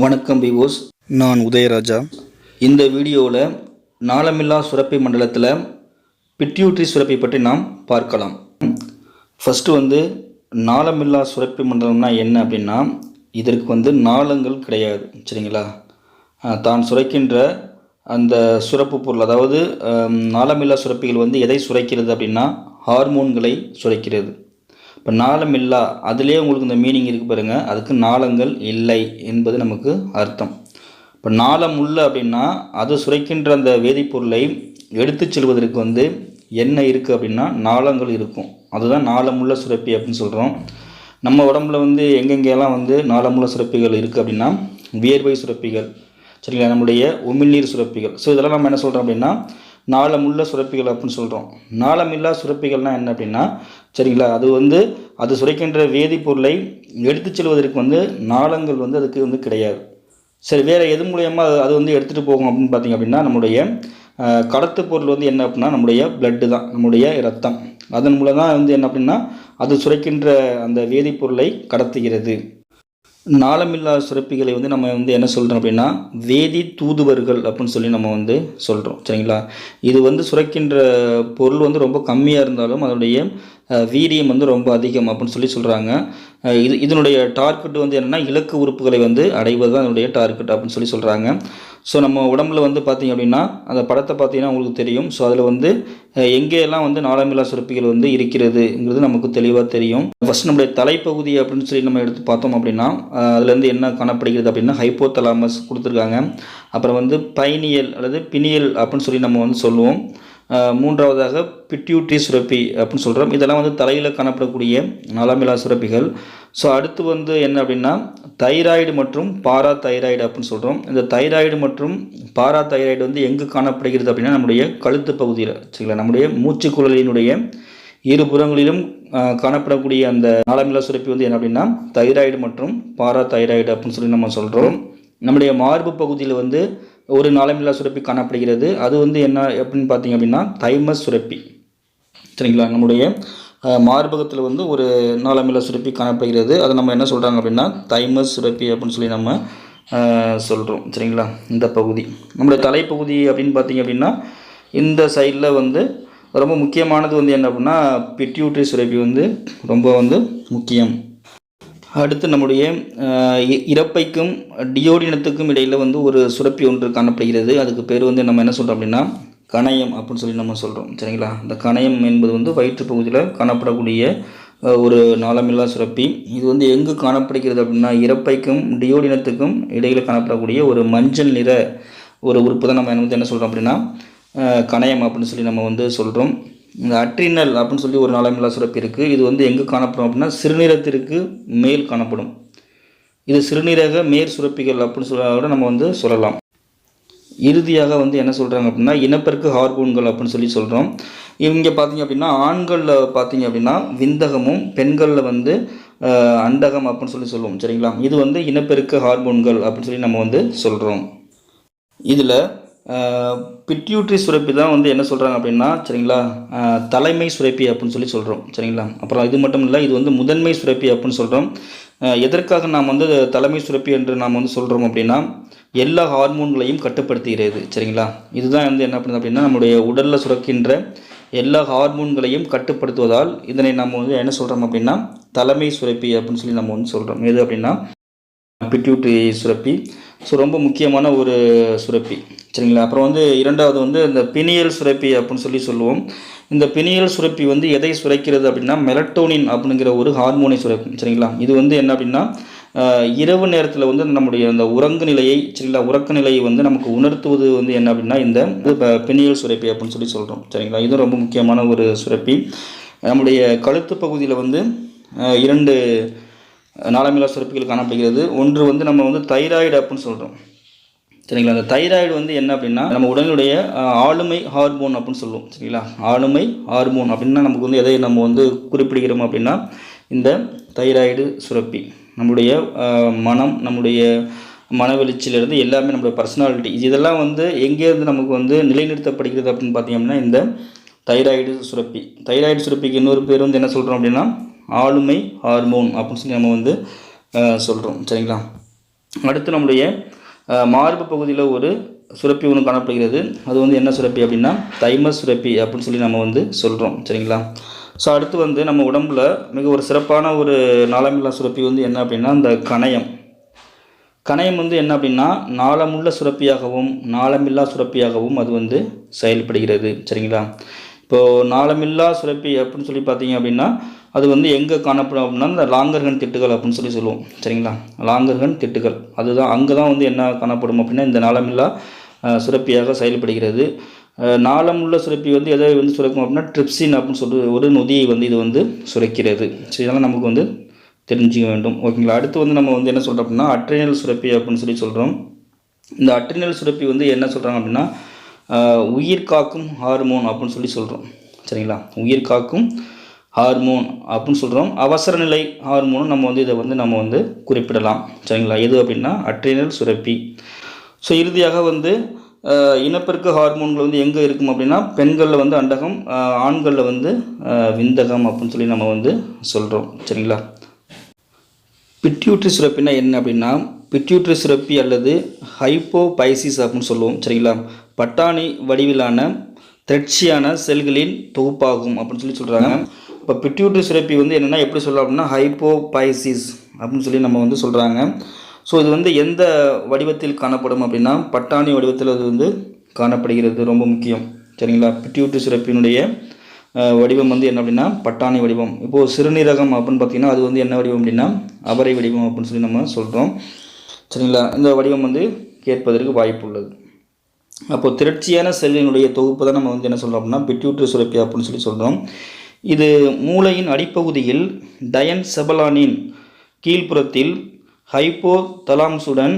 வணக்கம் பிவோஸ் நான் உதயராஜா. இந்த வீடியோவில் நாளமில்லா சுரப்பி மண்டலத்தில் பிட்யூட்ரி சுரப்பி பற்றி நாம் பார்க்கலாம். ஃபஸ்ட்டு வந்து நாளமில்லா சுரப்பி மண்டலம்னா என்ன அப்படின்னா இதற்கு வந்து நாளங்கள் கிடையாது சரிங்களா? தான் சுரக்கின்ற அந்த சுரப்பு பொருள் அதாவது நாளமில்லா சுரப்பிகள் வந்து எதை சுரைக்கிறது அப்படின்னா ஹார்மோன்களை சுரைக்கிறது. இப்போ நாளம் இல்லா அதிலே உங்களுக்கு இந்த மீனிங் இருக்குது பாருங்கள் அதுக்கு நாளங்கள் இல்லை என்பது நமக்கு அர்த்தம். இப்போ நாளம் உள்ள அப்படின்னா அது சுரைக்கின்ற அந்த வேதிப்பொருளை எடுத்து செல்வதற்கு வந்து என்ன இருக்குது அப்படின்னா நாளங்கள் இருக்கும். அதுதான் நாளமுள்ள சுரப்பி அப்படின்னு சொல்கிறோம் நம்ம உடம்புல வந்து எங்கெங்கெல்லாம் வந்து நாளமுள்ள சுரப்பிகள் இருக்குது அப்படின்னா வியர்வை சுரப்பிகள் சரிங்களா? நம்முடைய உமிழ்நீர் சுரப்பிகள். ஸோ இதெல்லாம் நம்ம என்ன சொல்கிறோம் அப்படின்னா நாளமுள்ள சுரப்பிகள் அப்படின்னு சொல்கிறோம் நாளமில்லா சுரப்பிகள்னால் என்ன அப்படின்னா சரிங்களா அது வந்து அது சுரைக்கின்ற வேதிப்பொருளை எடுத்துச் செல்வதற்கு வந்து நாளங்கள் வந்து அதுக்கு வந்து கிடையாது. சரி வேறு எது மூலயமா அது அது வந்து எடுத்துகிட்டு போகும் அப்படின்னு பார்த்தீங்க அப்படின்னா நம்முடைய கடத்து பொருள் வந்து என்ன அப்படின்னா நம்முடைய பிளட்டு தான் நம்முடைய ரத்தம் அதன் மூலம் தான் வந்து என்ன அப்படின்னா அது சுரைக்கின்ற அந்த வேதிப்பொருளை கடத்துகிறது. நாளமில்லா சுரப்பிகளை வந்து நம்ம வந்து என்ன சொல்கிறோம் அப்படின்னா வேதி தூதுவர்கள் அப்படின்னு சொல்லி நம்ம வந்து சொல்கிறோம் சரிங்களா? இது வந்து சுரக்கின்ற பொருள் வந்து ரொம்ப கம்மியாக இருந்தாலும் அதனுடைய வீரியம் வந்து ரொம்ப அதிகம் அப்படின்னு சொல்லி சொல்கிறாங்க இது இதனுடைய டார்கெட் வந்து என்னென்னா இலக்கு உறுப்புகளை வந்து அடைவது தான் அதனுடைய டார்கெட் அப்படின்னு சொல்லி சொல்கிறாங்க ஸோ நம்ம உடம்புல வந்து பார்த்திங்க அப்படின்னா அந்த படத்தை பார்த்தீங்கன்னா உங்களுக்கு தெரியும். ஸோ அதில் வந்து எங்கேயெல்லாம் வந்து நாளமில்லா சுரப்பிகள் வந்து இருக்கிறதுங்கிறது நமக்கு தெளிவாக தெரியும். ஃபஸ்ட் நம்முடைய தலைப்பகுதி அப்படின்னு சொல்லி நம்ம எடுத்து பார்த்தோம் அப்படின்னா அதுலேருந்து என்ன காணப்படுகிறது அப்படின்னா ஹைப்போதலாமஸ் கொடுத்துருக்காங்க. அப்புறம் வந்து பைனியல் அல்லது பினியல் அப்படின்னு சொல்லி நம்ம வந்து சொல்லுவோம். மூன்றாவதாக பிட்யூட்ரி சுரப்பி அப்படின்னு சொல்கிறோம் இதெல்லாம் வந்து தலையில் காணப்படக்கூடிய நலமிலா சுரப்பிகள். ஸோ அடுத்து வந்து என்ன அப்படின்னா தைராய்டு மற்றும் பாரா தைராய்டு அப்படின்னு சொல்கிறோம் இந்த தைராய்டு மற்றும் பாரா தைராய்டு வந்து எங்கு காணப்படுகிறது அப்படின்னா நம்முடைய கழுத்து பகுதியில் சரிங்களா? நம்முடைய மூச்சுக்குழலினுடைய இரு புறங்களிலும் காணப்படக்கூடிய அந்த நாளமில்லா சுரப்பி வந்து என்ன அப்படின்னா தைராய்டு மற்றும் பாரா தைராய்டு அப்படின்னு சொல்லி நம்ம சொல்கிறோம் நம்முடைய மார்பு பகுதியில் வந்து ஒரு நாளமில்லா சுரப்பி காணப்படுகிறது. அது வந்து என்ன எப்படின்னு பார்த்தீங்க அப்படின்னா தைமஸ் சுரப்பி. சரிங்களா? நம்முடைய மார்பகத்தில் வந்து ஒரு நாளமில்லா சுரப்பி காணப்படுகிறது. அதை நம்ம என்ன சொல்கிறாங்க அப்படின்னா தைமஸ் சுரப்பி அப்படின்னு சொல்லி நம்ம சொல்கிறோம் சரிங்களா? இந்த பகுதி. நம்முடைய தலைப்பகுதி அப்படின்னு பார்த்தீங்க அப்படின்னா இந்த சைடில் வந்து ரொம்ப முக்கியமானது வந்து என்ன அப்படின்னா பிட்யூட்ரி சுரப்பி வந்து ரொம்ப வந்து முக்கியம். அடுத்து நம்முடைய இறப்பைக்கும் இ- டியோடினத்துக்கும் இடையில் வந்து ஒரு சுரப்பி ஒன்று காணப்படுகிறது. அதுக்கு பேர் வந்து நம்ம என்ன சொல்கிறோம் அப்படின்னா கணையம் அப்படின்னு சொல்லி நம்ம சொல்கிறோம் சரிங்களா? இந்த கணையம் என்பது வந்து வயிற்று பகுதியில் காணப்படக்கூடிய ஒரு நாளமில்லா சுரப்பி. இது வந்து எங்கு காணப்படுகிறது அப்படின்னா இறப்பைக்கும் டியோடினத்துக்கும் இடையில் காணப்படக்கூடிய ஒரு மஞ்சள் நிற ஒரு உறுப்பு தான் நம்ம வந்து என்ன சொல்கிறோம் அப்படின்னா கணையம் அப்படின்னு சொல்லி நம்ம வந்து சொல்கிறோம் இந்த அட்ரினல் அப்படின்னு சொல்லி ஒரு நாளமில்லா சுரப்பி இருக்குது இது வந்து எங்கே காணப்படும் அப்படின்னா சிறுநீரகத்திற்கு மேல் காணப்படும். இது சிறுநீரக மேற் சுரப்பிகள் அப்படின்னு சொல்ல கூட நம்ம வந்து சொல்லலாம். இறுதியாக வந்து என்ன சொல்கிறாங்க அப்படின்னா இனப்பெருக்க ஹார்மோன்கள் அப்படின்னு சொல்லி சொல்கிறோம் இவங்க பார்த்தீங்க அப்படின்னா ஆண்களில் பார்த்தீங்க அப்படின்னா விந்தகமும் பெண்களில் வந்து அண்டகம் அப்படின்னு சொல்லி சொல்லுவோம். சரிங்களா? இது வந்து இனப்பெருக்க ஹார்மோன்கள் அப்படின்னு சொல்லி நம்ம வந்து சொல்கிறோம் இதில் பிட்யூட்ரி சுரப்பி தான் வந்து என்ன சொல்கிறாங்க அப்படின்னா சரிங்களா? தலைமை சுரப்பி அப்படின்னு சொல்லி சொல்கிறோம் சரிங்களா? அப்புறம் இது மட்டும் இல்லை இது வந்து முதன்மை சுரப்பி அப்படின்னு சொல்கிறோம் எதற்காக நாம் வந்து தலைமை சுரப்பி என்று நாம் வந்து சொல்கிறோம் அப்படின்னா எல்லா ஹார்மோன்களையும் கட்டுப்படுத்துகிறது சரிங்களா? இதுதான் வந்து என்ன பண்ணுது அப்படின்னா நம்முடைய உடலில் சுரக்கின்ற எல்லா ஹார்மோன்களையும் கட்டுப்படுத்துவதால் இதனை நம்ம வந்து என்ன சொல்கிறோம் அப்படின்னா தலைமை சுரப்பி அப்படின்னு சொல்லி நம்ம வந்து சொல்கிறோம் எது அப்படின்னா பிட்யூட்ரி சுரப்பி. ஸோ ரொம்ப முக்கியமான ஒரு சுரப்பி. சரிங்களா? அப்புறம் வந்து இரண்டாவது வந்து இந்த பினியல் சுரப்பி அப்படின்னு சொல்லி சொல்லுவோம். இந்த பினியல் சுரப்பி வந்து எதை சுரைக்கிறது அப்படின்னா மெலட்டோனின் அப்படிங்கிற ஒரு ஹார்மோனை சுரக்கும். சரிங்களா? இது வந்து என்ன அப்படின்னா இரவு நேரத்தில் வந்து நம்முடைய அந்த உறங்கு நிலையை சரிங்களா? உறக்க நிலையை வந்து நமக்கு உணர்த்துவது வந்து என்ன அப்படின்னா இந்த பினியல் சுரப்பி அப்படின்னு சொல்லி சொல்கிறோம் சரிங்களா? இது ரொம்ப முக்கியமான ஒரு சுரப்பி. நம்முடைய கழுத்து பகுதியில் வந்து இரண்டு நாளமில்லா சுரப்பிகள் காணப்படுகிறது. ஒன்று வந்து நம்ம வந்து தைராய்டு அப்படின்னு சொல்கிறோம் சரிங்களா? அந்த தைராய்டு வந்து என்ன அப்படின்னா நம்ம உடலுடைய ஆளுமை ஹார்மோன் அப்படின்னு சொல்லுவோம். சரிங்களா? ஆளுமை ஹார்மோன் அப்படின்னா நமக்கு வந்து எதை நம்ம வந்து குறிப்பிடுகிறோம் அப்படின்னா இந்த தைராய்டு சுரப்பி. நம்முடைய மனம் நம்முடைய மனவெளிச்சிலிருந்து எல்லாமே நம்மளுடைய பர்சனாலிட்டி இதெல்லாம் வந்து எங்கேருந்து நமக்கு வந்து நிலைநிறுத்தப்படுகிறது அப்படின்னு பார்த்தீங்கன்னா இந்த தைராய்டு சுரப்பி. தைராய்டு சுரப்பிக்கு இன்னொரு பேர் வந்து என்ன சொல்கிறோம் அப்படின்னா ஆளுமை ஹார்மோன் அப்படின்னு சொல்லி நம்ம வந்து சொல்கிறோம் சரிங்களா? அடுத்து நம்முடைய மார்பு பகுதியில் ஒரு சுரப்பி ஒன்று காணப்படுகிறது. அது வந்து என்ன சுரப்பி அப்படின்னா தைமஸ் சுரப்பி அப்படின்னு சொல்லி நம்ம வந்து சொல்கிறோம் சரிங்களா? ஸோ அடுத்து வந்து நம்ம உடம்புல மிக ஒரு சிறப்பான ஒரு நாளமில்லா சுரப்பி வந்து என்ன அப்படின்னா இந்த கணையம். கணையம் வந்து என்ன அப்படின்னா நாளமுள்ள சுரப்பியாகவும் நாளமில்லா சுரப்பியாகவும் அது வந்து செயல்படுகிறது. சரிங்களா? இப்போது நாளமில்லா சுரப்பி அப்படின்னு சொல்லி பார்த்தீங்க அப்படின்னா அது வந்து எங்கே காணப்படும் அப்படின்னா இந்த லாங்கர்கன் திட்டுகள் அப்படின்னு சொல்லி சொல்லுவோம். சரிங்களா? லாங்கர்கன் திட்டுகள். அதுதான் அங்கே தான் வந்து என்ன காணப்படும் அப்படின்னா இந்த நாளமில்லா சுரப்பியாக செயல்படுகிறது. நாளமுள்ள சுரப்பி வந்து எதை வந்து சுரக்கும் அப்படின்னா ட்ரிப்சின் அப்படின்னு சொல்லிட்டு ஒரு நொதியை வந்து இது வந்து சுரக்கிறது. ஸோ இதெல்லாம் நமக்கு வந்து தெரிஞ்சுக்க வேண்டும். ஓகேங்களா? அடுத்து வந்து நம்ம வந்து என்ன சொல்கிறோம் அப்படின்னா அட்ரினல் சுரப்பி அப்படின்னு சொல்லி சொல்கிறோம் இந்த அட்ரினல் சுரப்பி வந்து என்ன சொல்கிறாங்க அப்படின்னா உயிர் காக்கும் ஹார்மோன் அப்படின்னு சொல்லி சொல்கிறோம் சரிங்களா? உயிர் காக்கும் ஹார்மோன் அப்படின்னு சொல்கிறோம் அவசர நிலை ஹார்மோனும் நம்ம வந்து இதை வந்து நம்ம வந்து குறிப்பிடலாம். சரிங்களா? எது அப்படின்னா? அட்ரினல் சுரப்பி. ஸோ இறுதியாக வந்து இனப்பெருக்க ஹார்மோன்கள் வந்து எங்கே இருக்கும் அப்படின்னா பெண்களில் வந்து அண்டகம் ஆண்களில் வந்து விந்தகம் அப்படின்னு சொல்லி நம்ம வந்து சொல்கிறோம் சரிங்களா? பிட்யூட்ரி சுரப்பினா என்ன அப்படின்னா பிட்யூட்ரி சுரப்பி அல்லது ஹைப்போபைசிஸ் அப்படின்னு சொல்லுவோம். சரிங்களா? பட்டாணி வடிவிலான திரட்சியான செல்களின் தொகுப்பாகும் அப்படின்னு சொல்லி சொல்கிறாங்க இப்போ பிட்யூட்ரி சுரப்பி வந்து என்னென்னா எப்படி சொல்லலாம் அப்படின்னா ஹைப்போபைசிஸ் அப்படின்னு சொல்லி நம்ம வந்து சொல்கிறாங்க ஸோ இது வந்து எந்த வடிவத்தில் காணப்படும் அப்படின்னா பட்டாணி வடிவத்தில் அது வந்து காணப்படுகிறது ரொம்ப முக்கியம். சரிங்களா? பிட்யூட்ரி சுரப்பினுடைய வடிவம் வந்து என்ன அப்படின்னா பட்டாணி வடிவம். இப்போது சிறுநீரகம் அப்படின்னு பார்த்தீங்கன்னா அது வந்து என்ன வடிவம் அப்படின்னா அவரை வடிவம் அப்படின்னு சொல்லி நம்ம சொல்கிறோம் சரிங்களா? இந்த வடிவம் வந்து கேட்பதற்கு வாய்ப்பு உள்ளது. அப்போது திரட்சியான செல்லினுடைய தொகுப்பு தான் நம்ம வந்து என்ன சொல்கிறோம் அப்படின்னா பிட்யூட்ரி சுரப்பி அப்படின்னு சொல்லி சொல்கிறோம் இது மூளையின் அடிப்பகுதியில் டயன் செபலானின் கீழ்ப்புறத்தில் ஹைப்போதலாம்ஸுடன்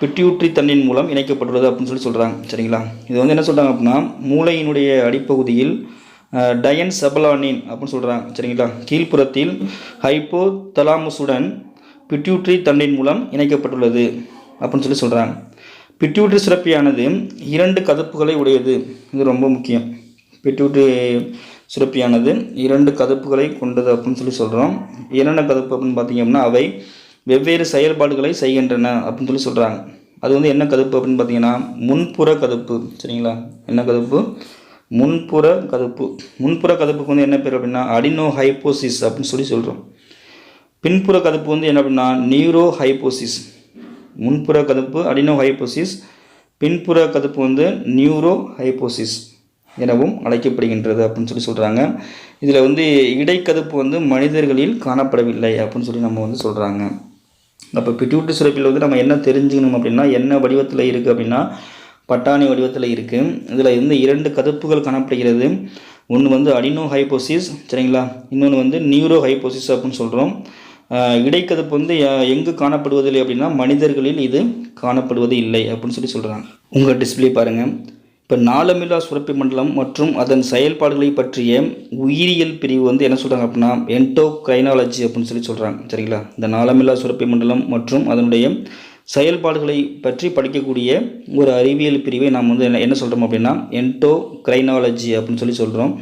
பிட்யூட்ரி தண்டின் மூலம் இணைக்கப்பட்டுள்ளது அப்படின்னு சொல்லி சொல்கிறாங்க சரிங்களா? இது வந்து என்ன சொல்கிறாங்க அப்படின்னா மூளையினுடைய அடிப்பகுதியில் டயன் செபலானின் அப்படின்னு சொல்கிறாங்க சரிங்களா? கீழ்ப்புறத்தில் ஹைப்போ தலாமஸுடன் பிட்யூட்ரி தண்டின் மூலம் இணைக்கப்பட்டுள்ளது அப்படின்னு சொல்லி சொல்கிறாங்க பிட்யூட்ரி சுரப்பியானது இரண்டு கதப்புகளை உடையது. இது ரொம்ப முக்கியம். பிட்யூட்ரி சுரப்பியானது இரண்டு கதப்புகளை கொண்டது அப்படின்னு சொல்லி சொல்கிறோம் என்னென்ன கதப்பு அப்படின்னு பார்த்திங்க அப்படின்னா அவை வெவ்வேறு செயல்பாடுகளை செய்கின்றன அப்படின்னு சொல்லி சொல்கிறாங்க அது வந்து என்ன கதப்பு அப்படின்னு பார்த்தீங்கன்னா முன்புற கதப்பு. சரிங்களா? என்ன கதப்பு? முன்புற கதப்பு. முன்புற கதப்புக்கு வந்து என்ன பேர் அப்படின்னா அடினோ ஹைப்போசிஸ் அப்படின்னு சொல்லி சொல்கிறோம் பின்புற கதப்பு வந்து என்ன அப்படின்னா நியூரோ ஹைப்போசிஸ் முன்புற கதப்பு அடினோ ஹைப்போசிஸ் பின்புற கதப்பு வந்து நியூரோ ஹைப்போசிஸ் எனவும் அழைக்கப்படுகின்றது அப்படின்னு சொல்லி சொல்கிறாங்க இதில் வந்து இடைக்கதப்பு வந்து மனிதர்களில் காணப்படவில்லை அப்படின்னு சொல்லி நம்ம வந்து சொல்கிறாங்க அப்போ பிட்யூட்ரி சுரப்பியில் வந்து நம்ம என்ன தெரிஞ்சுக்கணும் அப்படின்னா என்ன வடிவத்தில் இருக்குது அப்படின்னா பட்டாணி வடிவத்தில் இருக்குது இதில் வந்து இரண்டு கதப்புகள் காணப்படுகிறது. ஒன்று வந்து அடினோ ஹைப்போசிஸ் சரிங்களா? இன்னொன்று வந்து நியூரோ ஹைப்போசிஸ் அப்படின்னு சொல்கிறோம் இடைக்கதப்பு வந்து எங்கு காணப்படுவதில்லை அப்படின்னா மனிதர்களில் இது காணப்படுவது இல்லை அப்படின்னு சொல்லி சொல்கிறாங்க உங்கள் டிஸ்ப்ளே பாருங்கள் இப்போ நாளமில்லா சுரப்பி மண்டலம் மற்றும் அதன் செயல்பாடுகளை பற்றிய உயிரியல் பிரிவு வந்து என்ன சொல்கிறாங்க அப்படின்னா என்டோக்ரைனாலஜி அப்படின்னு சொல்லி சொல்கிறாங்க சரிங்களா? இந்த நாளமில்லா சுரப்பி மண்டலம் மற்றும் அதனுடைய செயல்பாடுகளை பற்றி படிக்கக்கூடிய ஒரு அறிவியல் பிரிவை நாம் வந்து என்ன என்ன சொல்கிறோம் அப்படின்னா என்டோக்ரைனாலஜி அப்படின்னு சொல்லி சொல்கிறோம்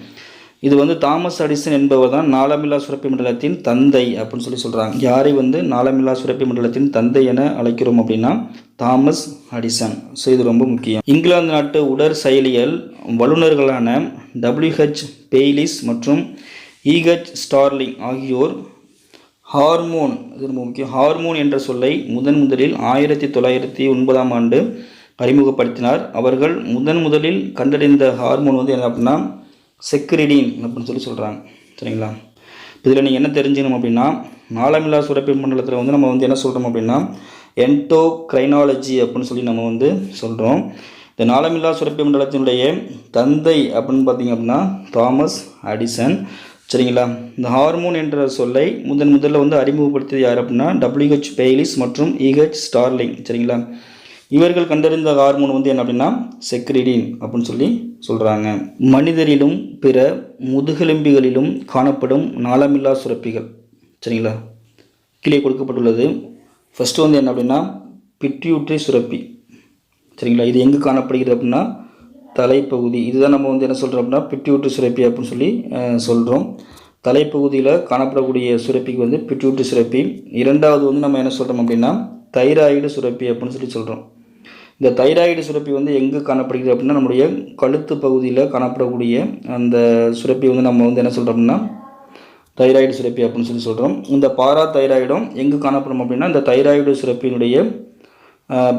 இது வந்து தாமஸ் அடிசன் என்பவர் தான் நாளமில்லா சுரப்பி மண்டலத்தின் தந்தை அப்படின்னு சொல்லி சொல்கிறாங்க யாரை வந்து நாளமில்லா சுரப்பி மண்டலத்தின் தந்தை என அழைக்கிறோம் அப்படின்னா தாமஸ் அடிசன். ஸோ இது ரொம்ப முக்கியம். இங்கிலாந்து நாட்டு உடற் செயலியல் வல்லுநர்களான டபிள்யூஹெச் பெய்லிஸ் மற்றும் இஹெச் ஸ்டார்லிங் ஆகியோர் ஹார்மோன் இது ரொம்ப முக்கியம் ஹார்மோன் என்ற சொல்லை முதன் முதலில் ஆயிரத்தி தொள்ளாயிரத்தி ஒன்பதாம் ஆண்டு அறிமுகப்படுத்தினார். அவர்கள் முதன் முதலில் கண்டறிந்த ஹார்மோன் வந்து என்ன அப்படின்னா செக்ரிடின் அப்படின்னு சொல்லி சொல்கிறாங்க சரிங்களா? இதில் நீங்கள் என்ன தெரிஞ்சுக்கணும் அப்படின்னா நாளமில்லா சுரப்பி மண்டலத்தில் வந்து நம்ம வந்து என்ன சொல்கிறோம் அப்படின்னா என்டோ கிரைனாலஜி அப்படின்னு சொல்லி நம்ம வந்து சொல்கிறோம் இந்த நாளமில்லா சுரப்பி மண்டலத்தினுடைய தந்தை அப்படின்னு பார்த்தீங்க அப்படின்னா தாமஸ் அடிசன். சரிங்களா? இந்த ஹார்மோன் என்ற சொல்லை முதன் முதல்ல வந்து அறிமுகப்படுத்தியது யார் அப்படின்னா டபிள்யூஹெச் பெய்லிஸ் மற்றும் இஹெச் ஸ்டார்லிங் சரிங்களா? இவர்கள் கண்டறிந்த ஹார்மோன் வந்து என்ன அப்படின்னா செக்ரிடின் அப்படின்னு சொல்லி சொல்கிறாங்க மனிதரிலும் பிற முதுகெலும்பிகளிலும் காணப்படும் நாளமில்லா சுரப்பிகள். சரிங்களா? கீழே கொடுக்கப்பட்டுள்ளது. ஃபஸ்ட்டு வந்து என்ன அப்படின்னா பிட்யூட்ரி சுரப்பி. சரிங்களா? இது எங்கே காணப்படுகிறது அப்படின்னா தலைப்பகுதி. இதுதான் நம்ம வந்து என்ன சொல்கிறோம் அப்படின்னா பிட்யூட்ரி சுரப்பி அப்படின்னு சொல்லி சொல்கிறோம் தலைப்பகுதியில் காணப்படக்கூடிய சுரப்பிக்கு வந்து பிட்யூட்ரி சுரப்பி. இரண்டாவது வந்து நம்ம என்ன சொல்கிறோம் அப்படின்னா தைராய்டு சுரப்பி அப்படின்னு சொல்லி சொல்கிறோம் இந்த தைராய்டு சுரப்பி வந்து எங்கே காணப்படுகிறது அப்படின்னா நம்முடைய கழுத்து பகுதியில் காணப்படக்கூடிய அந்த சுரப்பி வந்து நம்ம வந்து என்ன சொல்கிறோம் அப்படின்னா தைராய்டு சுரப்பி அப்படின்னு சொல்லி சொல்கிறோம் இந்த பாரா தைராய்டும் எங்கே காணப்படும் அப்படின்னா இந்த தைராய்டு சுரப்பினுடைய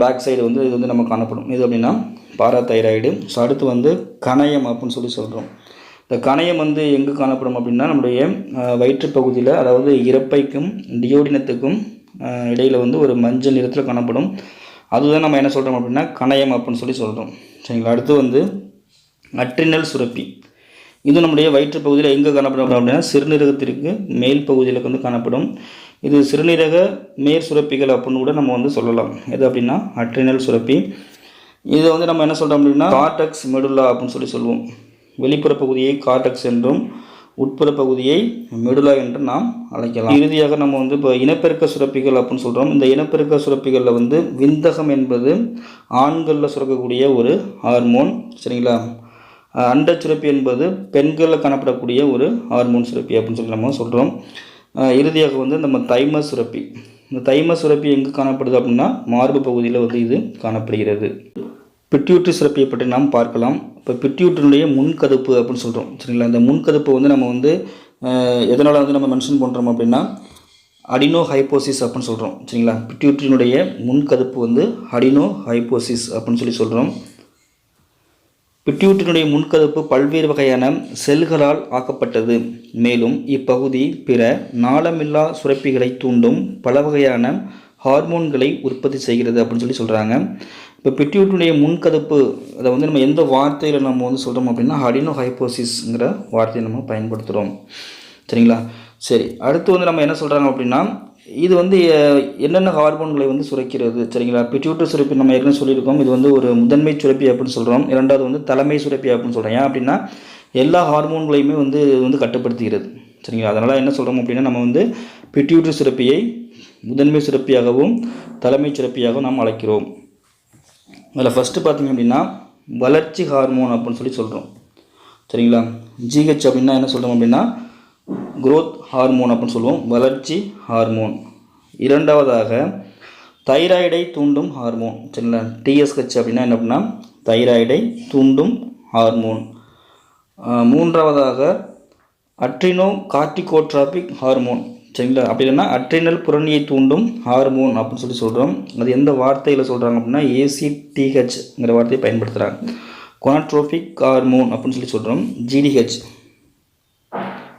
பேக் சைடு வந்து இது வந்து நம்ம காணப்படும். இது அப்படின்னா பாரா தைராய்டு ஸோ அடுத்து வந்து கணையம் அப்படின்னு சொல்லி சொல்கிறோம் இந்த கணையம் வந்து எங்கே காணப்படும் அப்படின்னா நம்முடைய வயிற்று பகுதியில் அதாவது இறப்பைக்கும் டியோடினத்துக்கும் இடையில் வந்து ஒரு மஞ்சள் நிறத்தில் காணப்படும். அதுதான் நம்ம என்ன சொல்கிறோம் அப்படின்னா கணையம் அப்படின்னு சொல்லி சொல்கிறோம் சரிங்களா? அடுத்து வந்து அட்ரினல் சுரப்பி. இது நம்முடைய வயிற்று பகுதியில் எங்கே காணப்படும் அப்படின்னா சிறுநீரகத்திற்கு மேல் பகுதியில் வந்து காணப்படும். இது சிறுநீரக மேற் சுரப்பிகள் அப்படின்னு கூட நம்ம வந்து சொல்லலாம். எது அப்படின்னா? அட்ரினல் சுரப்பி. இதை வந்து நம்ம என்ன சொல்கிறோம் அப்படின்னா? கார்டக்ஸ் மெடுலா அப்படின்னு சொல்லி சொல்லுவோம். வெளிப்புற பகுதியை கார்டக்ஸ் என்றும் உட்புற பகுதியை மெடுலா என்று நாம் அழைக்கலாம். இறுதியாக நம்ம வந்து இப்போ இனப்பெருக்க சுரப்பிகள் அப்படின்னு சொல்கிறோம் இந்த இனப்பெருக்க சுரப்பிகளில் வந்து விந்தகம் என்பது ஆண்களில் சுரக்கக்கூடிய ஒரு ஹார்மோன் சரிங்களா? அண்ட சுரப்பி என்பது பெண்களில் காணப்படக்கூடிய ஒரு ஹார்மோன் சுரப்பி அப்படின்னு சொல்லி நம்ம சொல்கிறோம் இறுதியாக வந்து நம்ம தைம சுரப்பி. இந்த தைம சுரப்பி எங்கே காணப்படுது அப்படின்னா மார்பு பகுதியில் வந்து இது காணப்படுகிறது. பிட்யூட்ரி சுரப்பியை பற்றி நாம் பார்க்கலாம். இப்போ பிட்யூட்டனுடைய முன்கதுப்பு அப்படின்னு சொல்கிறோம் சரிங்களா? இந்த முன்கதுப்பு வந்து நம்ம வந்து எதனால் வந்து நம்ம மென்ஷன் பண்ணுறோம் அப்படின்னா அடினோ ஹைப்போசிஸ் அப்படின்னு சொல்கிறோம் சரிங்களா? பிட்யூட்ரினுடைய முன்கதுப்பு வந்து அடினோ ஹைப்போசிஸ் அப்படின்னு சொல்லி சொல்கிறோம் பிட்யூட்டினுடைய முன்கதுப்பு பல்வேறு வகையான செல்களால் ஆக்கப்பட்டது. மேலும் இப்பகுதி பிற நாளமில்லா சுரப்பிகளை தூண்டும் பல வகையான ஹார்மோன்களை உற்பத்தி செய்கிறது அப்படின்னு சொல்லி சொல்கிறாங்க இப்போ பெட்டியூட்டுடைய முன்கதப்பு அதை வந்து நம்ம எந்த வார்த்தையில் நம்ம வந்து சொல்கிறோம் அப்படின்னா ஹடினோ ஹைப்போசிஸ்ங்கிற வார்த்தையை நம்ம பயன்படுத்துகிறோம் சரிங்களா? சரி அடுத்து வந்து நம்ம என்ன சொல்கிறாங்க அப்படின்னா இது வந்து என்னென்ன ஹார்மோன்களை வந்து சுரக்கிறது? சரிங்களா? பிட்யூட்டரி சுரப்பி நம்ம ஏற்கனவே சொல்லியிருக்கோம். இது வந்து ஒரு முதன்மை சுரப்பி அப்படின்னு சொல்கிறோம் இரண்டாவது வந்து தலைமை சுரப்பி அப்படின்னு சொல்கிறோம் ஏன் அப்படின்னா எல்லா ஹார்மோன்களையுமே வந்து இது வந்து கட்டுப்படுத்துகிறது. சரிங்களா? அதனால் என்ன சொல்கிறோம் அப்படின்னா நம்ம வந்து பிட்யூட்டரி சுரப்பியை முதன்மை சுரப்பியாகவும் தலைமை சுரப்பியாகவும் நாம் அழைக்கிறோம். அதில் ஃபஸ்ட்டு பார்த்தீங்க அப்படின்னா வளர்ச்சி ஹார்மோன் அப்படின்னு சொல்லி சொல்கிறோம் சரிங்களா? ஜிஹெச் அப்படின்னா என்ன சொல்கிறோம் அப்படின்னா குரோத் ஹார்மோன் அப்படின்னு சொல்லுவோம். வளர்ச்சி ஹார்மோன் இரண்டாவதாக தைராய்டை தூண்டும் ஹார்மோன் சரிங்களா? டிஎஸ்ஹெச் அப்படின்னா என்ன அப்படின்னா தைராய்டை தூண்டும் ஹார்மோன் மூன்றாவதாக அட்ரினோ கார்டிகோட்ராபிக் ஹார்மோன் சரிங்களா? அப்படி இல்லைன்னா அட்ரினல் புரணியை தூண்டும் ஹார்மோன் அப்படின்னு சொல்லி சொல்கிறோம் அது எந்த வார்த்தையில் சொல்கிறாங்க அப்படின்னா ஏசிடிஹெச்ங்கிற வார்த்தையை பயன்படுத்துகிறாங்க கொனட்ரோபிக் ஹார்மோன் அப்படின்னு சொல்லி சொல்கிறோம் ஜிடிஹெச்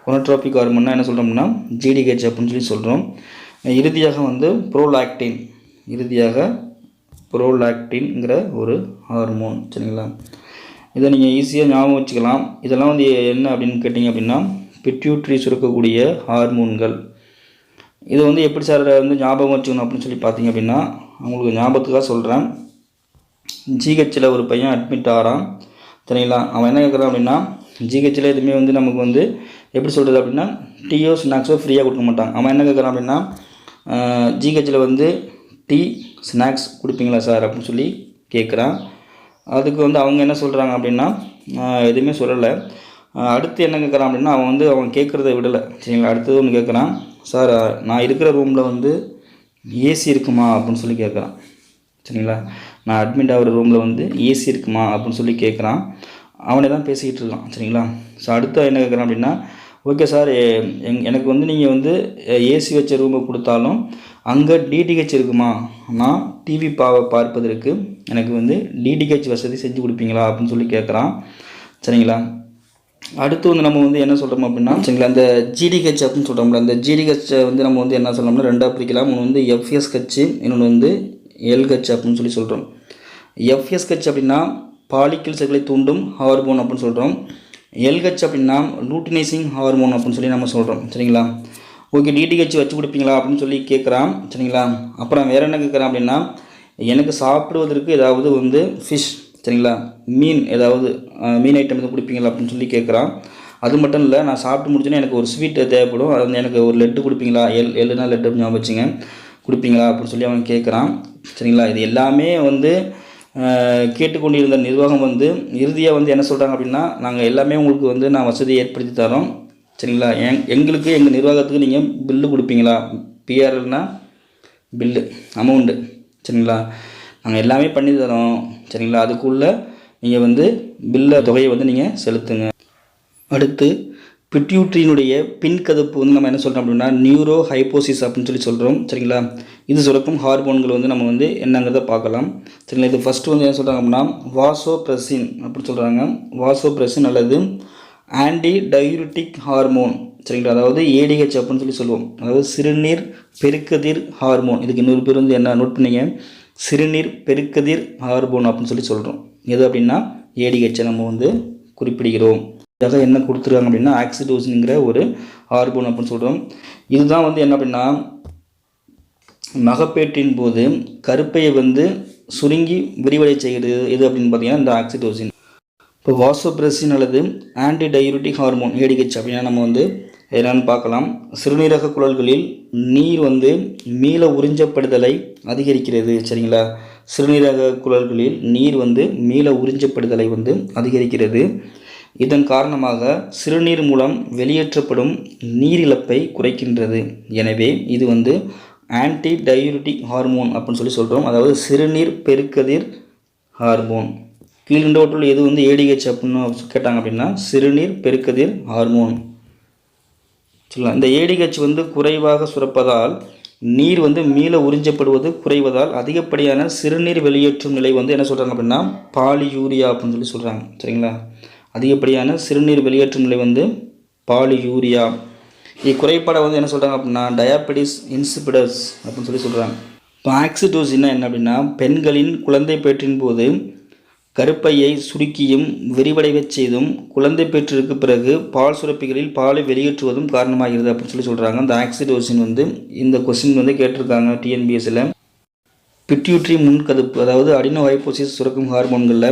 கொனட்ரோபிக் ஹார்மோன்னா என்ன சொல்கிறோம்னா ஜிடிஹெச் அப்படின்னு சொல்லி சொல்கிறோம் இறுதியாக வந்து ப்ரோலாக்டின் இறுதியாக ப்ரோலாக்டின்ங்கிற ஒரு ஹார்மோன் சரிங்களா? இதை நீங்கள் ஈஸியாக ஞாபகம் வச்சுக்கலாம். இதெல்லாம் வந்து என்ன அப்படின்னு கேட்டிங்க அப்படின்னா பிட்யூட்ரி சுரக்கக்கூடிய ஹார்மோன்கள் இது வந்து எப்படி சார் வந்து ஞாபகம் வச்சுக்கணும் அப்படின்னு சொல்லி பார்த்தீங்க அப்படின்னா அவங்களுக்கு ஞாபகத்துக்காக சொல்கிறேன் ஜிஹெச்சில் ஒரு பையன் அட்மிட் ஆகிறான் சரிங்களா? அவன் என்ன கேட்குறான் அப்படின்னா ஜிஹெச்சில் எதுவுமே வந்து நமக்கு வந்து எப்படி சொல்கிறது அப்படின்னா டீயோ ஸ்நாக்ஸோ ஃப்ரீயாக கொடுக்க மாட்டாங்க அவன் என்ன கேட்குறான் அப்படின்னா ஜிஹெச்சில் வந்து டீ ஸ்நாக்ஸ் கொடுப்பீங்களா சார் அப்படின்னு சொல்லி கேட்குறான் அதுக்கு வந்து அவங்க என்ன சொல்கிறாங்க அப்படின்னா எதுவுமே சொல்லலை. அடுத்து என்ன கேட்குறான் அப்படின்னா அவன் வந்து அவன் கேட்குறத விடலை. சரிங்களா? அடுத்தது ஒன்று கேட்குறான் சார் நான் இருக்கிற ரூமில் வந்து ஏசி இருக்குமா? அப்படின்னு சொல்லி கேட்குறான். சரிங்களா? நான் அட்மிட் ஆகிற ரூமில் வந்து ஏசி இருக்குமா அப்படின்னு சொல்லி கேட்குறான். அவனே தான் பேசிக்கிட்டு இருக்கான். சரிங்களா? ஸோ அடுத்து என்ன கேட்குறான் அப்படின்னா ஓகே சார் எங் எனக்கு வந்து நீங்கள் வந்து ஏசி வச்ச ரூமை கொடுத்தாலும் அங்கே டிடிஹெச் இருக்குமா? நான் டிவி பா பார்ப்பதற்கு எனக்கு வந்து டிடிஹெச் வசதி செஞ்சு கொடுப்பீங்களா? அப்படின்னு சொல்லி கேட்குறான். சரிங்களா? அடுத்து வந்து நம்ம வந்து என்ன சொல்கிறோம் அப்படின்னா சரிங்களா அந்த ஜிடிஹெச் அப்படின்னு சொல்கிறோம்ல அந்த ஜிடிஹெச்சை வந்து நம்ம வந்து என்ன சொல்லணும்னா ரெண்டாக பிரிக்கலாம். ஒன்று வந்து எஃப்எஸ் கட்சி இன்னொன்று வந்து எல்ஹெச் அப்படின்னு சொல்லி சொல்கிறோம் எஃப்எஸ் கட்சி அப்படின்னா பாலிக்கல் தூண்டும் ஹார்மோன் அப்படின்னு சொல்கிறோம் எல்ஹெச் அப்படின்னா லூட்டினைசிங் ஹார்மோன் அப்படின்னு சொல்லி நம்ம சொல்கிறோம் சரிங்களா? ஓகே டிடிஹெச் வச்சு கொடுப்பீங்களா அப்படின்னு சொல்லி கேட்குறான் சரிங்களா? அப்புறம் வேறு என்ன கேட்குறான் அப்படின்னா எனக்கு சாப்பிடுவதற்கு ஏதாவது வந்து ஃபிஷ் சரிங்களா? மீன் ஏதாவது மீன் ஐட்டம் எதுவும் கொடுப்பீங்களா அப்படின்னு சொல்லி கேட்குறான். அது மட்டும் இல்லை நான் சாப்பிட்டு முடிச்சோன்னே எனக்கு ஒரு ஸ்வீட் தேவைப்படும். அது வந்து எனக்கு ஒரு லெட்டு கொடுப்பீங்களா? எல் எல்லுனா லெட்டு ஞாபகம் வச்சுங்க. கொடுப்பீங்களா அப்படின்னு சொல்லி அவன் கேட்குறான். சரிங்களா? இது எல்லாமே வந்து கேட்டுக்கொண்டிருந்த நிர்வாகம் வந்து இறுதியாக வந்து என்ன சொல்கிறாங்க அப்படின்னா நாங்கள் எல்லாமே உங்களுக்கு வந்து நான் வசதியை ஏற்படுத்தி தரோம். சரிங்களா? எங் எங்களுக்கு எங்கள் நிர்வாகத்துக்கு நீங்கள் பில்லு கொடுப்பீங்களா? பிஆர்எல்னால் பில்லு அமௌண்ட்டு சரிங்களா? நாங்கள் எல்லாமே பண்ணி தரோம். சரிங்களா? அதுக்குள்ளே நீங்கள் வந்து பில்லை தொகையை வந்து நீங்கள் செலுத்துங்க. அடுத்து பிட்யூட்ரியினுடைய பின்கதப்பு வந்து நம்ம என்ன சொல்கிறோம் அப்படின்னா நியூரோ ஹைப்போசிஸ் அப்படின்னு சொல்லி சொல்கிறோம் சரிங்களா? இது சுரக்கும் ஹார்மோன்கள் வந்து நம்ம வந்து என்னங்கிறத பார்க்கலாம். சரிங்களா? இது ஃபஸ்ட்டு வந்து என்ன சொல்கிறாங்க அப்படின்னா வாசோப்ரெசின் அப்படின்னு சொல்கிறாங்க வாசோப்ரெசின் அல்லது ஆன்டி டயூரிட்டிக் ஹார்மோன். சரிங்களா? அதாவது ஏடிஹெச் அப்படின்னு சொல்லி சொல்லுவோம். அதாவது சிறுநீர் பெருக்கதிர் ஹார்மோன். இதுக்கு இன்னொரு பேர் வந்து என்ன நோட் பண்ணீங்க? சிறுநீர் பெருக்கதிர் ஹார்போன் அப்படின்னு சொல்லி சொல்கிறோம் எது அப்படின்னா ஏடிஹெச்சை நம்ம வந்து குறிப்பிடுகிறோம். இதாக என்ன கொடுத்துருக்காங்க அப்படின்னா ஆக்சிடோசின்ங்கிற ஒரு ஹார்போன் அப்படின்னு சொல்கிறோம் இதுதான் வந்து என்ன அப்படின்னா மகப்பேற்றின் போது கருப்பையை வந்து சுருங்கி விரிவடை செய்கிறது. எது அப்படின்னு பார்த்தீங்கன்னா இந்த ஆக்சிடோசின். இப்போ வாசோப்ரெசின் அல்லது ஆன்டி டயூரிட்டிக் ஹார்மோன் ஏடிஹெச் அப்படின்னா நம்ம வந்து என்னென்னு பார்க்கலாம். சிறுநீரக குழல்களில் நீர் வந்து மீள உறிஞ்சப்படுதலை அதிகரிக்கிறது சரிங்களா? சிறுநீரக குழல்களில் நீர் வந்து மீள உறிஞ்சப்படுதலை வந்து அதிகரிக்கிறது. இதன் காரணமாக சிறுநீர் மூலம் வெளியேற்றப்படும் நீரிழப்பை குறைக்கின்றது. எனவே இது வந்து ஆன்டி டயூரிட்டிக் ஹார்மோன் அப்படின்னு சொல்லி சொல்கிறோம் அதாவது சிறுநீர் பெருக்கதிர் ஹார்மோன் கீழ்கண்டவற்றுள் எது வந்து ஏடிஹெச் அப்படின்னு கேட்டாங்க அப்படின்னா சிறுநீர் பெருக்கதிர் ஹார்மோன் சொல்லலாம் இந்த ஏடிஹெச் வந்து குறைவாக சுரப்பதால் நீர் வந்து மீள உறிஞ்சப்படுவது குறைவதால் அதிகப்படியான சிறுநீர் வெளியேற்றும் நிலை வந்து என்ன சொல்கிறாங்க அப்படின்னா பாலியூரியா அப்படின்னு சொல்லி சொல்கிறாங்க சரிங்களா? அதிகப்படியான சிறுநீர் வெளியேற்றும் நிலை வந்து பாலியூரியா. இக்குறைபாடை வந்து என்ன சொல்கிறாங்க அப்படின்னா டயாபெட்டிஸ் இன்சிபிடஸ் அப்படின்னு சொல்லி சொல்கிறாங்க இப்போ ஆக்சிடோசின்னா என்ன அப்படின்னா பெண்களின் குழந்தை பேற்றின் போது கருப்பையை சுருக்கியும் விரிவடையச் செய்தும் குழந்தை பெற்றிற்கு பிறகு பால் சுரப்பிகளில் பாலை வெளியேற்றுவதும் காரணமாகிறது அப்படின்னு சொல்லி சொல்கிறாங்க அந்த ஆக்சிடோசின் வந்து இந்த கொஸ்டின் வந்து கேட்டிருக்காங்க டிஎன்பிஎஸ்சில் பிட்யூட்ரி முன்கதுப்பு அதாவது அடினோ ஹைப்போசிஸ் சுரக்கும் ஹார்மோன்களில்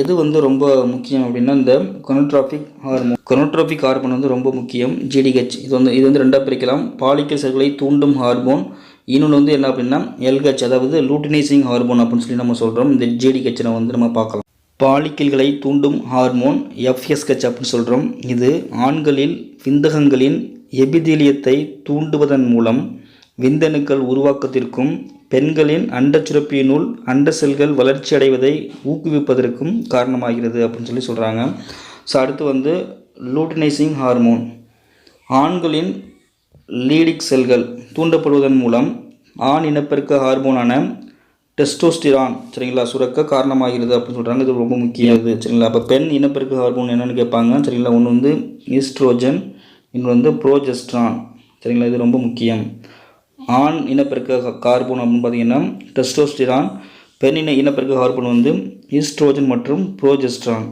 எது வந்து ரொம்ப முக்கியம் அப்படின்னா இந்த கொனோட்ராபிக் ஹார்மோன் கொனோட்ராபிக் ஹார்மோன் வந்து ரொம்ப முக்கியம். ஜிடிஹெச் இது வந்து இது வந்து ரெண்டாக பிரிக்கலாம். பாலிக்கல் செல்களை தூண்டும் ஹார்மோன் இன்னொன்று வந்து என்ன அப்படின்னா எல்ஹெச் அதாவது லூட்டினைசிங் ஹார்மோன் அப்படின்னு சொல்லி நம்ம சொல்கிறோம் இந்த ஜிடிஹெச்சை வந்து நம்ம பார்க்கலாம். பாலிக்கல்களை தூண்டும் ஹார்மோன் எஃப்எஸ்ஹெச் அப்படின்னு சொல்கிறோம் இது ஆண்களில் விந்தகங்களின் எபிதீலியத்தை தூண்டுவதன் மூலம் விந்தணுக்கள் உருவாக்கத்திற்கும் பெண்களின் அண்டச்சுரப்பியினுள் அண்ட செல்கள் வளர்ச்சி அடைவதை ஊக்குவிப்பதற்கும் காரணமாகிறது அப்படின்னு சொல்லி சொல்கிறாங்க ஸோ அடுத்து வந்து லூட்டினைசிங் ஹார்மோன் ஆண்களின் லீடிக் செல்கள். தூண்டப்படுவதன் மூலம் ஆண் இனப்பெருக்க ஹார்மோனான டெஸ்டோஸ்டிரான் சரிங்களா சுரக்க காரணமாகிறது அப்படின்னு சொல்கிறாங்க இது ரொம்ப முக்கியம். சரிங்களா அப்போ பெண் இனப்பெருக்க ஹார்மோன் என்னென்னு கேட்பாங்க. சரிங்களா ஒன்று வந்து ஈஸ்ட்ரோஜன் இன்னொன்று வந்து ப்ரோஜெஸ்ட்ரான் சரிங்களா இது ரொம்ப முக்கியம். ஆண் இனப்பெருக்க கார்பன் அப்படின்னு பார்த்தீங்கன்னா டெஸ்டோஸ்டிரான் பெண் இன இனப்பெருக்க ஹார்மோன் வந்து ஈஸ்ட்ரோஜன் மற்றும் ப்ரோஜெஸ்ட்ரான்